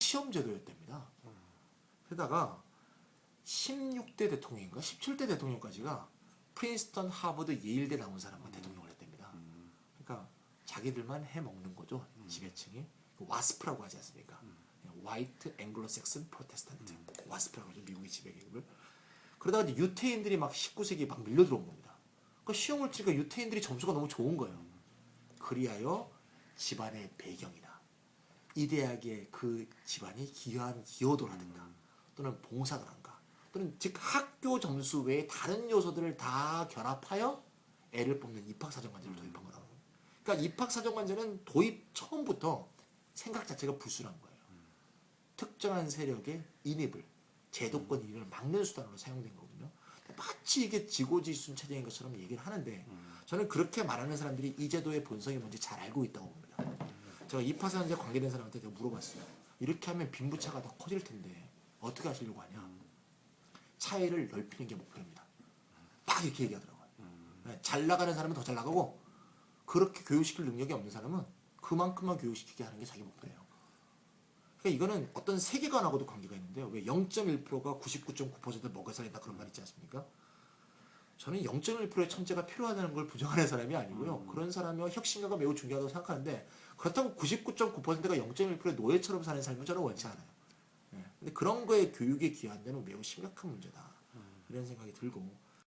시험 제도였답니다. 게다가 16대 대통령인가 17대 대통령까지가 프린스턴, 하버드, 예일대 나온 사람만 대통령을 했답니다. 그러니까 자기들만 해 먹는 거죠. 지배층이 그 와스프라고 하지 않습니까? 화이트 앵글로 섹슨 프로테스탄트 와스프라고 하죠. 미국의 지배 계급을. 그러다가 이제 유태인들이 막 19세기에 막 밀려 들어온 겁니다. 그 시험을 치니까 유태인들이 점수가 너무 좋은 거예요. 그리하여 집안의 배경이나 이 대학의 그 집안이 기여한 기여도라든가 또는 봉사도란가 또는 즉 학교 점수 외에 다른 요소들을 다 결합하여 애를 뽑는 입학사정관제를 도입한 거라고. 그러니까 입학사정관제는 도입 처음부터 생각 자체가 불순한 거예요. 특정한 세력의 인입을 제도권 인입을 막는 수단으로 사용된 거거든요. 마치 이게 지고지순 체제인 것처럼 얘기를 하는데 저는 그렇게 말하는 사람들이 이 제도의 본성이 뭔지 잘 알고 있다고 봅니다. 제가 입학사정제 관계된 사람한테 제가 물어봤어요. 이렇게 하면 빈부차가 더 커질 텐데 어떻게 하시려고 하냐? 차이를 넓히는 게 목표입니다. 막 이렇게 얘기하더라고요. 네, 잘 나가는 사람은 더 잘 나가고 그렇게 교육시킬 능력이 없는 사람은 그만큼만 교육시키게 하는 게 자기 목표예요. 그러니까 이거는 어떤 세계관하고도 관계가 있는데요. 왜 0.1%가 99.9%를 먹여 살린다 그런 말 있지 않습니까? 저는 0.1%의 천재가 필요하다는 걸 부정하는 사람이 아니고요. 그런 사람이 혁신가가 매우 중요하다고 생각하는데 그렇다고 99.9%가 0.1%의 노예처럼 사는 삶은 저는 원치 않아요. 예. 근데 그런 거에 교육에 기여한 데는 매우 심각한 문제다. 이런 생각이 들고